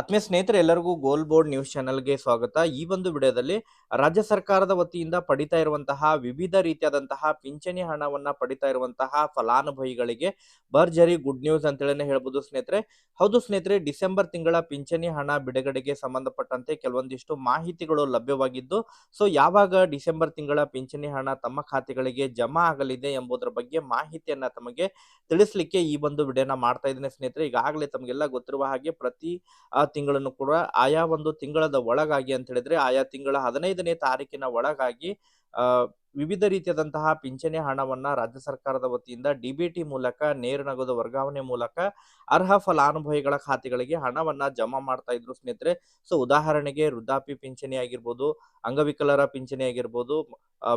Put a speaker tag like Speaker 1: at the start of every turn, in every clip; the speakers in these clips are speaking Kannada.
Speaker 1: ಆತ್ಮೀಯ ಸ್ನೇಹಿತರೆ, ಎಲ್ಲರಿಗೂ ಗೋಲ್ ಬೋರ್ಡ್ ನ್ಯೂಸ್ ಚಾನೆಲ್ಗೆ ಸ್ವಾಗತ. ಈ ಒಂದು ವಿಡಿಯೋದಲ್ಲಿ ರಾಜ್ಯ ಸರ್ಕಾರದ ವತಿಯಿಂದ ಪಡಿತಾ ಇರುವಂತಹ ವಿವಿಧ ರೀತಿಯಾದಂತಹ ಪಿಂಚಣಿ ಹಣವನ್ನ ಪಡಿತಾ ಇರುವಂತಹ ಫಲಾನುಭವಿಗಳಿಗೆ ಭರ್ಜರಿ ಗುಡ್ ನ್ಯೂಸ್ ಅಂತೇಳಿ ಹೇಳ್ಬೋದು ಸ್ನೇಹಿತರೆ. ಹೌದು ಸ್ನೇಹಿತರೆ, ಡಿಸೆಂಬರ್ ತಿಂಗಳ ಪಿಂಚಣಿ ಹಣ ಬಿಡುಗಡೆಗೆ ಸಂಬಂಧಪಟ್ಟಂತೆ ಕೆಲವೊಂದಿಷ್ಟು ಮಾಹಿತಿಗಳು ಲಭ್ಯವಾಗಿದ್ದು, ಸೊ ಯಾವಾಗ ಡಿಸೆಂಬರ್ ತಿಂಗಳ ಪಿಂಚಣಿ ಹಣ ತಮ್ಮ ಖಾತೆಗಳಿಗೆ ಜಮಾ ಆಗಲಿದೆ ಎಂಬುದರ ಬಗ್ಗೆ ಮಾಹಿತಿಯನ್ನ ತಮಗೆ ತಿಳಿಸ್ಲಿಕ್ಕೆ ಈ ಒಂದು ವಿಡಿಯೋನ ಮಾಡ್ತಾ ಇದ್ದೇನೆ ಸ್ನೇಹಿತರೆ. ಈಗಾಗಲೇ ತಮಗೆಲ್ಲ ಗೊತ್ತಿರುವ ಹಾಗೆ ಪ್ರತಿ ತಿಂಗಳನ್ನು ಕೂಡ ಆಯಾ ಒಂದು ತಿಂಗಳದ ಒಳಗಾಗಿ ಅಂತ ಹೇಳಿದ್ರೆ ಆಯಾ ತಿಂಗಳ ಹದಿನೈದನೇ ತಾರೀಕಿನ ಒಳಗಾಗಿ ಆ ವಿವಿಧ ರೀತಿಯಾದಂತಹ ಪಿಂಚಣಿ ಹಣವನ್ನ ರಾಜ್ಯ ಸರ್ಕಾರದ ವತಿಯಿಂದ ಡಿಬಿಟಿ ಮೂಲಕ, ನೇರ ನಗದು ವರ್ಗಾವಣೆ ಮೂಲಕ ಅರ್ಹ ಫಲಾನುಭವಿಗಳ ಖಾತೆಗಳಿಗೆ ಹಣವನ್ನ ಜಮಾ ಮಾಡ್ತಾ ಇದ್ರು ಸ್ನೇಹಿತರೆ. ಸೊ, ಉದಾಹರಣೆಗೆ ವೃದ್ಧಾಪಿ ಪಿಂಚಣಿ ಆಗಿರ್ಬೋದು, ಅಂಗವಿಕಲರ ಪಿಂಚಣಿ ಆಗಿರ್ಬೋದು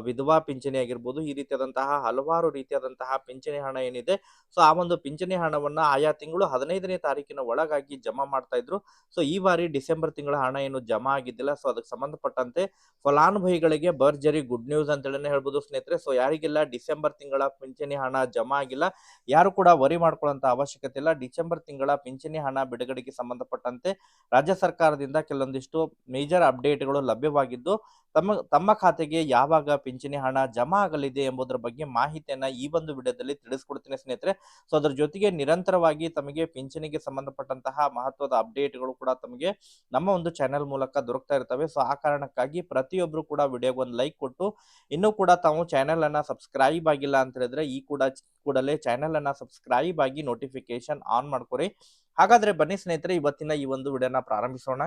Speaker 1: ವಿಧವಾ ಪಿಂಚಣಿ ಆಗಿರ್ಬೋದು, ಈ ರೀತಿಯಾದಂತಹ ಹಲವಾರು ರೀತಿಯಾದಂತಹ ಪಿಂಚಣಿ ಹಣ ಏನಿದೆ, ಸೊ, ಆ ಒಂದು ಪಿಂಚಣಿ ಹಣವನ್ನ ಆಯಾ ತಿಂಗಳು ಹದಿನೈದನೇ ತಾರೀಕಿನ ಒಳಗಾಗಿ ಜಮಾ ಮಾಡ್ತಾ ಇದ್ರು. ಸೊ, ಈ ಬಾರಿ ಡಿಸೆಂಬರ್ ತಿಂಗಳ ಹಣ ಏನು ಜಮಾ ಆಗಿದ್ದಿಲ್ಲ. ಸೊ, ಅದಕ್ಕೆ ಸಂಬಂಧಪಟ್ಟಂತೆ ಫಲಾನುಭವಿಗಳಿಗೆ ಭರ್ಜರಿ ಗುಡ್ ನ್ಯೂಸ್ ಅಂತೇಳಿ ಹೇಳ್ಬೋದು ಸ್ನೇಹಿತರೆ. ಸೊ ಯಾರಿಗೆಲ್ಲ ಡಿಸೆಂಬರ್ ತಿಂಗಳ ಪಿಂಚಣಿ ಹಣ ಜಮಾ ಆಗಿಲ್ಲ, ಯಾರು ಕೂಡ ವರಿ ಮಾಡ್ಕೊಳ್ಳುವಂತ ಅವಶ್ಯಕತೆ ಇಲ್ಲ. ಡಿಸೆಂಬರ್ ತಿಂಗಳ ಪಿಂಚಣಿ ಹಣ ಬಿಡುಗಡೆಗೆ ಸಂಬಂಧಪಟ್ಟಂತೆ ರಾಜ್ಯ ಸರ್ಕಾರದಿಂದ ಕೆಲವೊಂದಿಷ್ಟು ಮೇಜರ್ ಅಪ್ಡೇಟ್ಗಳು ಲಭ್ಯವಾಗಿದ್ದು, ತಮ್ಮ ತಮ್ಮ ಖಾತೆಗೆ ಯಾವಾಗ ಪಿಂಚಣಿ ಹಣ ಜಮಾ ಆಗಲಿದೆ ಎಂಬುದರ ಬಗ್ಗೆ ಮಾಹಿತಿಯನ್ನ ಈ ಒಂದು ವಿಡಿಯೋದಲ್ಲಿ ತಿಳಿಸ್ಕೊಡ್ತೀನಿ ಸ್ನೇಹಿತರೆ. ಸೊ ಅದರ ಜೊತೆಗೆ ನಿರಂತರವಾಗಿ ತಮಗೆ ಪಿಂಚಣಿಗೆ ಸಂಬಂಧಪಟ್ಟಂತಹ ಮಹತ್ವದ ಅಪ್ಡೇಟ್ಗಳು ಕೂಡ ತಮಗೆ ನಮ್ಮ ಒಂದು ಚಾನೆಲ್ ಮೂಲಕ ದೊರಕ್ತಾ ಇರ್ತವೆ. ಸೊ ಆ ಕಾರಣಕ್ಕಾಗಿ ಪ್ರತಿಯೊಬ್ರು ಕೂಡ ವಿಡಿಯೋಗೆ ಒಂದು ಲೈಕ್ ಕೊಟ್ಟು, ಇನ್ನೂ ಕೂಡ ತಾವು ಚಾನೆಲ್ ಅನ್ನ ಸಬ್ಸ್ಕ್ರೈಬ್ ಆಗಿಲ್ಲ ಅಂತ ಹೇಳಿದ್ರೆ ಈ ಕೂಡ ಕೂಡಲೇ ಚಾನೆಲ್ ಅನ್ನ ಸಬ್ಸ್ಕ್ರೈಬ್ ಆಗಿ ನೋಟಿಫಿಕೇಶನ್ ಆನ್ ಮಾಡ್ಕೊರಿ. ಹಾಗಾದ್ರೆ ಬನ್ನಿ ಸ್ನೇಹಿತರೆ, ಇವತ್ತಿನ ಈ ಒಂದು ವಿಡಿಯೋನ ಪ್ರಾರಂಭಿಸೋಣ.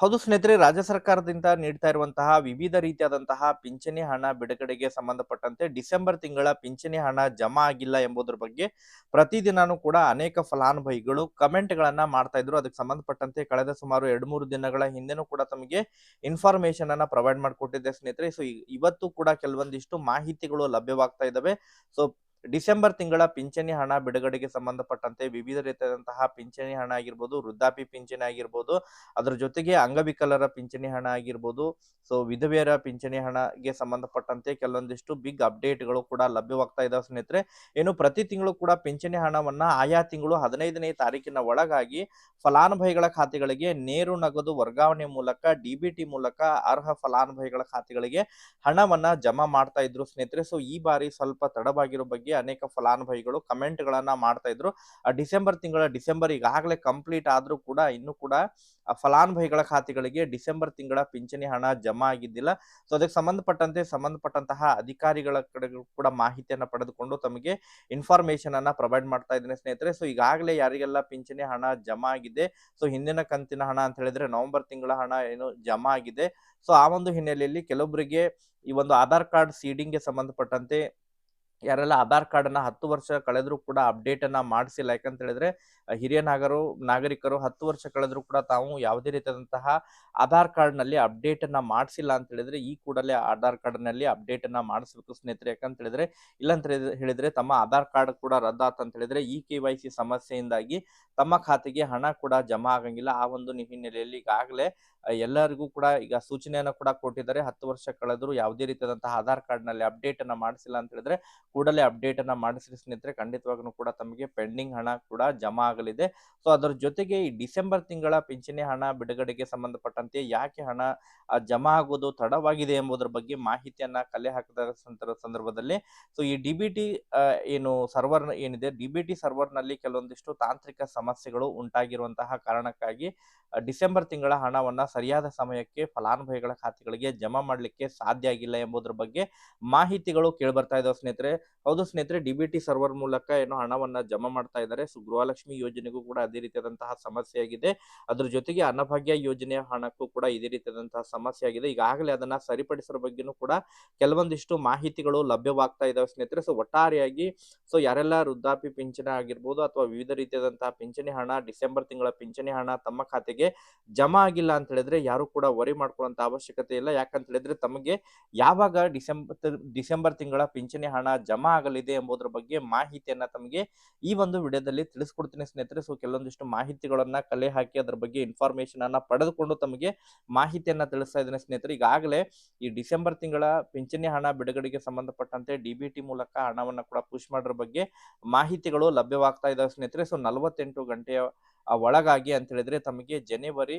Speaker 1: ಹೌದು ಸ್ನೇಹಿತರೆ, ರಾಜ್ಯ ಸರ್ಕಾರದಿಂದ ನೀಡ್ತಾ ಇರುವಂತಹ ವಿವಿಧ ರೀತಿಯಾದಂತಹ ಪಿಂಚಣಿ ಹಣ ಬಿಡುಗಡೆಗೆ ಸಂಬಂಧಪಟ್ಟಂತೆ ಡಿಸೆಂಬರ್ ತಿಂಗಳ ಪಿಂಚಣಿ ಹಣ ಜಮಾ ಆಗಿಲ್ಲ ಎಂಬುದರ ಬಗ್ಗೆ ಪ್ರತಿದಿನಾನು ಕೂಡ ಅನೇಕ ಫಲಾನುಭವಿಗಳು ಕಮೆಂಟ್ ಗಳನ್ನ ಮಾಡ್ತಾ ಇದ್ರು. ಅದಕ್ಕೆ ಸಂಬಂಧಪಟ್ಟಂತೆ ಕಳೆದ ಸುಮಾರು ಎರಡು ಮೂರು ದಿನಗಳ ಹಿಂದೆನೂ ಕೂಡ ತಮಗೆ ಇನ್ಫಾರ್ಮೇಶನ್ ಅನ್ನ ಪ್ರೊವೈಡ್ ಮಾಡಿಕೊಟ್ಟಿದ್ದೆ ಸ್ನೇಹಿತರೆ. ಸೊ ಇವತ್ತು ಕೂಡ ಕೆಲವೊಂದಿಷ್ಟು ಮಾಹಿತಿಗಳು ಲಭ್ಯವಾಗ್ತಾ ಇದ್ದಾವೆ ಸೊ ಡಿಸೆಂಬರ್ ತಿಂಗಳ ಪಿಂಚಣಿ ಹಣ ಬಿಡುಗಡೆಗೆ ಸಂಬಂಧಪಟ್ಟಂತೆ ವಿವಿಧ ರೀತಿಯಾದಂತಹ ಪಿಂಚಣಿ ಹಣ ಆಗಿರ್ಬೋದು ವೃದ್ಧಾಪಿ ಪಿಂಚಣಿ ಆಗಿರ್ಬೋದು, ಅದರ ಜೊತೆಗೆ ಅಂಗವಿಕಲರ ಪಿಂಚಣಿ ಹಣ ಆಗಿರ್ಬೋದು ಸೊ ವಿಧವೆಯರ ಪಿಂಚಣಿ ಹಣಗೆ ಸಂಬಂಧಪಟ್ಟಂತೆ ಕೆಲವೊಂದಿಷ್ಟು ಬಿಗ್ ಅಪ್ಡೇಟ್ಗಳು ಕೂಡ ಲಭ್ಯವಾಗ್ತಾ ಇದಾವೆ ಸ್ನೇಹಿತರೆ. ಏನು ಪ್ರತಿ ತಿಂಗಳು ಕೂಡ ಪಿಂಚಣಿ ಹಣವನ್ನ ಆಯಾ ತಿಂಗಳು ಹದಿನೈದನೇ ತಾರೀಕಿನ ಒಳಗಾಗಿ ಫಲಾನುಭವಿಗಳ ಖಾತೆಗಳಿಗೆ ನೇರು ನಗದು ವರ್ಗಾವಣೆ ಮೂಲಕ ಡಿಬಿಟಿ ಮೂಲಕ ಅರ್ಹ ಫಲಾನುಭವಿಗಳ ಖಾತೆಗಳಿಗೆ ಹಣವನ್ನ ಜಮಾ ಮಾಡ್ತಾ ಇದ್ರು ಸ್ನೇಹಿತರೆ. ಸೊ ಈ ಬಾರಿ ಸ್ವಲ್ಪ ತಡವಾಗಿರೋ ಬಗ್ಗೆ ಅನೇಕ ಫಲಾನುಭವಿಗಳು ಕಮೆಂಟ್ ಗಳನ್ನ ಮಾಡ್ತಾ ಇದ್ರು. ಡಿಸೆಂಬರ್ ತಿಂಗಳ ಡಿಸೆಂಬರ್ ಈಗಾಗಲೇ ಕಂಪ್ಲೀಟ್ ಆದ್ರೂ ಕೂಡ ಇನ್ನು ಕೂಡ ಫಲಾನುಭವಿಗಳ ಖಾತೆಗಳಿಗೆ ಡಿಸೆಂಬರ್ ತಿಂಗಳ ಪಿಂಚಣಿ ಹಣ ಜಮಾ ಆಗಿದ್ದಿಲ್ಲ. ಸೊ, ಅದಕ್ಕೆ ಸಂಬಂಧಪಟ್ಟಂತೆ ಸಂಬಂಧಪಟ್ಟಂತಹ ಅಧಿಕಾರಿಗಳ ಕಡೆ ಕೂಡ ಮಾಹಿತಿಯನ್ನ ಪಡೆದುಕೊಂಡು ತಮಗೆ ಇನ್ಫಾರ್ಮೇಶನ್ ಅನ್ನ ಪ್ರೊವೈಡ್ ಮಾಡ್ತಾ ಇದ್ದೀನಿ ಸ್ನೇಹಿತರೆ. ಸೊ, ಈಗಾಗಲೇ ಯಾರಿಗೆಲ್ಲ ಪಿಂಚಣಿ ಹಣ ಜಮಾ ಆಗಿದೆ, ಸೊ, ಹಿಂದಿನ ಕಂತಿನ ಹಣ ಅಂತ ಹೇಳಿದ್ರೆ ನವೆಂಬರ್ ತಿಂಗಳ ಹಣ ಏನು ಜಮಾ ಆಗಿದೆ. ಸೊ, ಆ ಒಂದು ಹಿನ್ನೆಲೆಯಲ್ಲಿ ಕೆಲವೊಬ್ಬರಿಗೆ ಈ ಒಂದು ಆಧಾರ್ ಕಾರ್ಡ್ ಸೀಡಿಂಗ್ಗೆ ಸಂಬಂಧಪಟ್ಟಂತೆ ಯಾರೆಲ್ಲ ಆಧಾರ್ ಕಾರ್ಡ್ ಅನ್ನ ಹತ್ತು ವರ್ಷ ಕಳೆದ್ರು ಕೂಡ ಅಪ್ಡೇಟ್ ಅನ್ನ ಮಾಡಿಸಿಲ್ಲ ಯಾಕಂತ ಹೇಳಿದ್ರೆ ಹಿರಿಯ ನಾಗರು, ನಾಗರಿಕರು ಹತ್ತು ವರ್ಷ ಕಳೆದ್ರು ಕೂಡ ತಾವು ಯಾವುದೇ ರೀತಿಯಾದಂತಹ ಆಧಾರ್ ಕಾರ್ಡ್ನಲ್ಲಿ ಅಪ್ಡೇಟ್ ಅನ್ನ ಮಾಡಿಸಿಲ್ಲ ಅಂತ ಹೇಳಿದ್ರೆ, ಈ ಕೂಡಲೇ ಆಧಾರ್ ಕಾರ್ಡ್ನಲ್ಲಿ ಅಪ್ಡೇಟ್ ಅನ್ನ ಮಾಡಿಸ್ಬೇಕು ಸ್ನೇಹಿತರೆ. ಯಾಕಂತ ಹೇಳಿದ್ರೆ, ಇಲ್ಲ ಅಂತ ಹೇಳಿದ್ರೆ- ತಮ್ಮ ಆಧಾರ್ ಕಾರ್ಡ್ ಕೂಡ ರದ್ದಾತ್ ಅಂತ ಹೇಳಿದ್ರೆ, ಈ ಕೆ ವೈ ಸಿ ಸಮಸ್ಯೆಯಿಂದಾಗಿ ತಮ್ಮ ಖಾತೆಗೆ ಹಣ ಕೂಡ ಜಮಾ ಆಗಂಗಿಲ್ಲ. ಆ ಒಂದು ಹಿನ್ನೆಲೆಯಲ್ಲಿ ಈಗಾಗಲೇ ಎಲ್ಲರಿಗೂ ಕೂಡ ಈಗ ಸೂಚನೆಯನ್ನ ಕೂಡ ಕೊಟ್ಟಿದ್ದಾರೆ. ಹತ್ತು ವರ್ಷ ಕಳೆದ್ರು ಯಾವುದೇ ರೀತಿಯಾದಂತಹ ಆಧಾರ್ ಕಾರ್ಡ್ನಲ್ಲಿ ಅಪ್ಡೇಟ್ ಅನ್ನ ಮಾಡಿಸಿಲ್ಲ ಅಂತ ಹೇಳಿದ್ರೆ ಕೂಡಲೇ ಅಪ್ಡೇಟ್ ಅನ್ನ ಮಾಡಿಸಿ ಸ್ನೇಹಿತರೆ. ಖಂಡಿತವಾಗ್ಲೂ ಕೂಡ ತಮಗೆ ಪೆಂಡಿಂಗ್ ಹಣ ಕೂಡ ಜಮಾ ಆಗಲಿದೆ. ಸೊ, ಅದರ ಜೊತೆಗೆ ಈ ಡಿಸೆಂಬರ್ ತಿಂಗಳ ಪಿಂಚಣಿ ಹಣ ಬಿಡುಗಡೆಗೆ ಸಂಬಂಧಪಟ್ಟಂತೆ ಯಾಕೆ ಹಣ ಜಮಾ ಆಗೋದು ತಡವಾಗಿದೆ ಎಂಬುದರ ಬಗ್ಗೆ ಮಾಹಿತಿಯನ್ನ ಕಲೆ ಹಾಕಿದ ಸಂದರ್ಭ- ಸಂದರ್ಭದಲ್ಲಿ ಸೊ, ಈ ಡಿ ಬಿ ಟಿ ಏನು ಸರ್ವರ್ ಏನಿದೆ, ಡಿ ಬಿ ಟಿ ಸರ್ವರ್ನಲ್ಲಿ ಕೆಲವೊಂದಿಷ್ಟು ತಾಂತ್ರಿಕ ಸಮಸ್ಯೆಗಳು ಉಂಟಾಗಿರುವಂತಹ ಕಾರಣಕ್ಕಾಗಿ ಡಿಸೆಂಬರ್ ತಿಂಗಳ ಹಣವನ್ನ ಸರಿಯಾದ ಸಮಯಕ್ಕೆ ಫಲಾನುಭವಿಗಳ ಖಾತೆಗಳಿಗೆ ಜಮಾ ಮಾಡಲಿಕ್ಕೆ ಸಾಧ್ಯ ಆಗಿಲ್ಲ ಎಂಬುದರ ಬಗ್ಗೆ ಮಾಹಿತಿಗಳು ಕೇಳಿ ಬರ್ತಾ ಇದಾವೆ ಸ್ನೇಹಿತರೆ. ಹೌದು ಸ್ನೇಹಿತರೆ, ಡಿ ಸರ್ವರ್ ಮೂಲಕ ಏನೋ ಹಣವನ್ನ ಜಮಾ ಮಾಡ್ತಾ ಇದ್ದಾರೆ ಸೊ, ಗೃಹಲಕ್ಷ್ಮಿ ಯೋಜನೆಗೂ ಕೂಡ ಅದೇ ರೀತಿಯಾದಂತಹ ಸಮಸ್ಯೆ ಆಗಿದೆ. ಅದ್ರ ಜೊತೆಗೆ ಅನ್ನಭಾಗ್ಯ ಯೋಜನೆಯ ಹಣಕ್ಕೂ ಕೂಡ ಇದೇ ರೀತಿಯಾದಂತಹ ಸಮಸ್ಯೆ ಆಗಿದೆ. ಈಗಾಗಲೇ ಅದನ್ನ ಸರಿಪಡಿಸೋ ಬಗ್ಗೆನೂ ಕೂಡ ಕೆಲವೊಂದಿಷ್ಟು ಮಾಹಿತಿಗಳು ಲಭ್ಯವಾಗ್ತಾ ಇದಾವೆ ಸ್ನೇಹಿತರೆ. ಸೊ, ಒಟ್ಟಾರೆಯಾಗಿ ಸೊ, ಯಾರೆಲ್ಲ ವೃದ್ಧಾಪಿ ಪಿಂಚಣಿ ಆಗಿರ್ಬೋದು ಅಥವಾ ವಿವಿಧ ರೀತಿಯಾದಂತಹ ಪಿಂಚಣಿ ಹಣ, ಡಿಸೆಂಬರ್ ತಿಂಗಳ ಪಿಂಚಣಿ ಹಣ ತಮ್ಮ ಖಾತೆಗೆ ಜಮಾ ಆಗಿಲ್ಲ ಅಂತ ಹೇಳಿದ್ರೆ ಯಾರು ಕೂಡ ವರಿ ಮಾಡ್ಕೊಳ್ಳುವಂತ ಅವಶ್ಯಕತೆ ಇಲ್ಲ. ಯಾಕಂತ ಹೇಳಿದ್ರೆ ತಮಗೆ ಯಾವಾಗ ಡಿಸೆಂಬರ್ ಡಿಸೆಂಬರ್ ತಿಂಗಳ ಪಿಂಚಣಿ ಹಣ ಜಮಾ ಆಗಲಿದೆ ಎಂಬುದರ ಬಗ್ಗೆ ಮಾಹಿತಿಯನ್ನ ತಮಗೆ ಈ ಒಂದು ವಿಡಿಯೋದಲ್ಲಿ ತಿಳಿಸ್ಕೊಡ್ತೀನಿ ಸ್ನೇಹಿತರೆ. ಸೊ ಕೆಲವೊಂದಿಷ್ಟು ಮಾಹಿತಿಗಳನ್ನ ಕಲೆ ಹಾಕಿ ಅದ್ರ ಬಗ್ಗೆ ಇನ್ಫಾರ್ಮೇಶನ್ ಅನ್ನ ಪಡೆದುಕೊಂಡು ತಮಗೆ ಮಾಹಿತಿಯನ್ನ ತಿಳಿಸ್ತಾ ಇದ್ದೇನೆ ಸ್ನೇಹಿತರೆ. ಈಗಾಗಲೇ ಈ ಡಿಸೆಂಬರ್ ತಿಂಗಳ ಪಿಂಚಣಿ ಹಣ ಬಿಡುಗಡೆಗೆ ಸಂಬಂಧಪಟ್ಟಂತೆ ಡಿಬಿಟಿ ಮೂಲಕ ಹಣವನ್ನ ಕೂಡ ಪುಷ್ ಮಾಡೋದ್ರ ಬಗ್ಗೆ ಮಾಹಿತಿಗಳು ಲಭ್ಯವಾಗ್ತಾ ಇದಾವೆ ಸ್ನೇಹಿತರೆ. ಸೊ ನಲವತ್ತೆಂಟು ಗಂಟೆಯ ಒಳಗಾಗಿ ಅಂತ ಹೇಳಿದ್ರೆ ತಮಗೆ ಜನವರಿ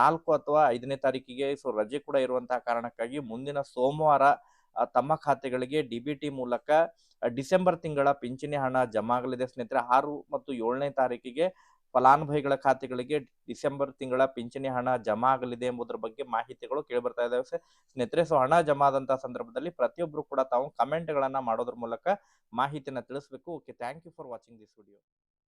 Speaker 1: ನಾಲ್ಕು ಅಥವಾ ಐದನೇ ತಾರೀಕಿಗೆ ಸೊ ರಜೆ ಕೂಡ ಇರುವಂತಹ ಕಾರಣಕ್ಕಾಗಿ ಮುಂದಿನ ಸೋಮವಾರ ತಮ್ಮ ಖಾತೆಗಳಿಗೆ ಡಿ ಬಿ ಟಿ ಮೂಲಕ ಡಿಸೆಂಬರ್ ತಿಂಗಳ ಪಿಂಚಣಿ ಹಣ ಜಮಾ ಆಗಲಿದೆ. ಸ್ನೇಹಿತರೆ, ಆರು ಮತ್ತು ಏಳನೇ ತಾರೀಕಿಗೆ ಫಲಾನುಭವಿಗಳ ಖಾತೆಗಳಿಗೆ ಡಿಸೆಂಬರ್ ತಿಂಗಳ ಪಿಂಚಣಿ ಹಣ ಜಮಾ ಆಗಲಿದೆ ಎಂಬುದರ ಬಗ್ಗೆ ಮಾಹಿತಿಗಳು ಕೇಳಿ ಬರ್ತಾ ಇದಾವೆ ಸ್ನೇಹಿತರೆ, ಸೊ ಹಣ ಜಮಾ ಆದಂತಹ ಸಂದರ್ಭದಲ್ಲಿ ಪ್ರತಿಯೊಬ್ಬರು ಕೂಡ ತಾವು ಕಮೆಂಟ್ಗಳನ್ನ ಮಾಡೋದ್ರ ಮೂಲಕ ಮಾಹಿತಿಯನ್ನ ತಿಳಿಸಬೇಕು. Okay, thank you for watching this video.